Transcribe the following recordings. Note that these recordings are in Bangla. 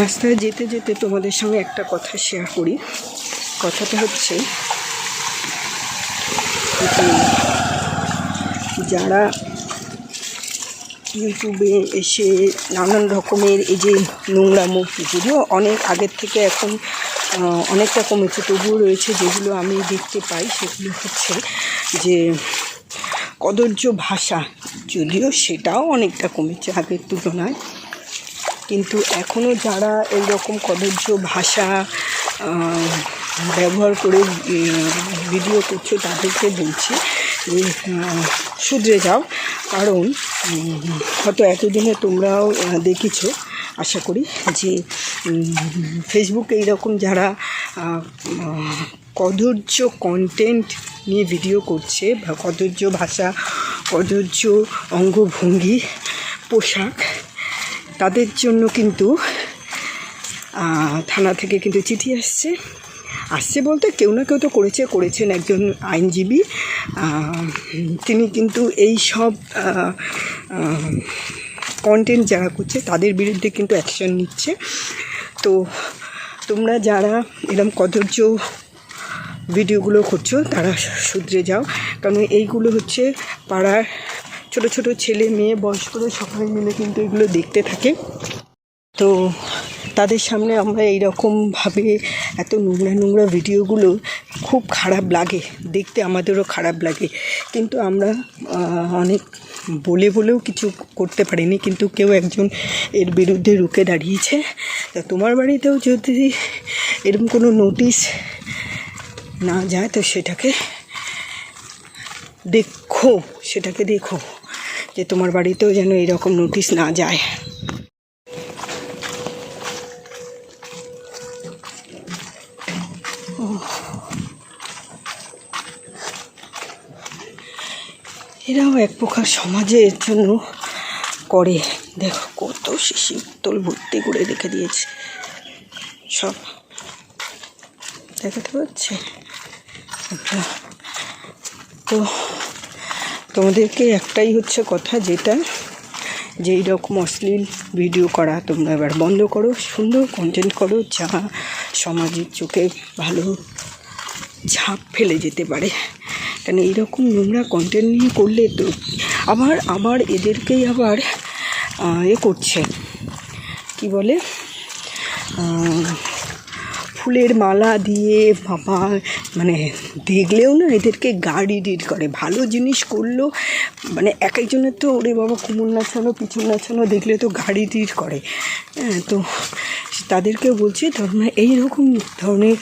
রাস্তায় যেতে যেতে তোমাদের সঙ্গে একটা কথা শেয়ার করি। কথাটা হচ্ছে যারা ইউটিউবে এসে নানান রকমের এই যে নোংরামো, যদিও অনেক আগের থেকে এখন অনেকটা কমেছে তবুও রয়েছে যেগুলো আমি দেখতে পাই, সেগুলো হচ্ছে যে কদর্য ভাষা, যদিও সেটাও অনেকটা কমেছে আগের তুলনায়। কিন্তু এখনও যারা এই রকম কদর্য ভাষা ব্যবহার করে ভিডিও করছ তাদেরকে বলছি শুধরে যাও। কারণ হয়তো এতদিনে তোমরাও দেখেছ, আশা করি যে ফেসবুকে এইরকম যারা কদর্য কন্টেন্ট নিয়ে ভিডিও করছে বা কদর্য ভাষা কদর্য অঙ্গভঙ্গি, পোশাক তাদের জন্য কিন্তু থানা থেকে কিন্তু চিঠি আসছে। আসছে বলতে কেউ না কেউ তো করেছে, করেছেন একজন আইনজীবী। তিনি কিন্তু এই সব কন্টেন্ট যারা করছে তাদের বিরুদ্ধে কিন্তু অ্যাকশন নিচ্ছে। তো তোমরা যারা এরম কদর্য ভিডিওগুলো করছ, তারা শুধরে যাও। কারণ এইগুলো হচ্ছে পাড়ার ছোট ছোট ছেলে, মেয়ে, বয়স্করা সবাই মিলে কিন্তু এগুলো দেখতে থাকে। তো তাদের সামনে আমরা এইরকমভাবে এত নোংরা নোংরা ভিডিওগুলো খুব খারাপ লাগে, দেখতে আমাদেরও খারাপ লাগে। কিন্তু আমরা অনেক বলে বলেও কিছু করতে পারিনি, কিন্তু কেউ একজন এর বিরুদ্ধে রুখে দাঁড়িয়েছে। তা তোমার বাড়িতেও যদি এরকম কোনো নোটিশ না যায়, তো সেটাকে দেখো সেটাকে দেখো। যে তোমার বাড়িতেও যেন এরকম নোটিশ না যায়। এরাও এক প্রকার সমাজের জন্য করে। দেখো কত শিশি বোতল ভর্তি করে রেখে দিয়েছে। সব দেখাতে পাচ্ছে। তো তোমাদেরকে একটাই হচ্ছে কথা যেটা, যে রকম অশ্লীল ভিডিও করা তোমরা এবার বন্ধ করো, সুন্দর কন্টেন্ট করো, যা সমাজের চোখে ভালো ঝাঁপ ফেলে যেতে পারে। কেন এইরকম নোংরা কন্টেন্ট নিয়ে করলে তো আবার আবার এদেরকেই আবার এ করছে। কি বলে? ফুলের মালা দিয়ে বাবা মানে দেখলেও না এদেরকে গাড়ি ডিট করে। ভালো জিনিস করলেও মানে এক একজনের তো ওরে বাবা কুমুর নাচানো পিছন নাচানো দেখলে তো গাড়ি ডিট করে। হ্যাঁ তো তাদেরকেও বলছি, তোমরা এইরকম ধরনের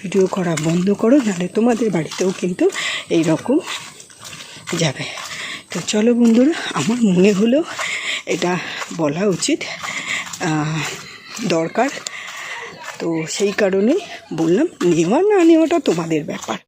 ভিডিও করা বন্ধ করো, নাহলে তোমাদের বাড়িতেও কিন্তু এই রকম যাবে। তো চলো বন্ধুরা, আমার মনে হলো এটা বলা উচিত দরকার। তো সেই কারণে বললাম নেওয়া না নেওয়াটা তোমাদের ব্যাপার।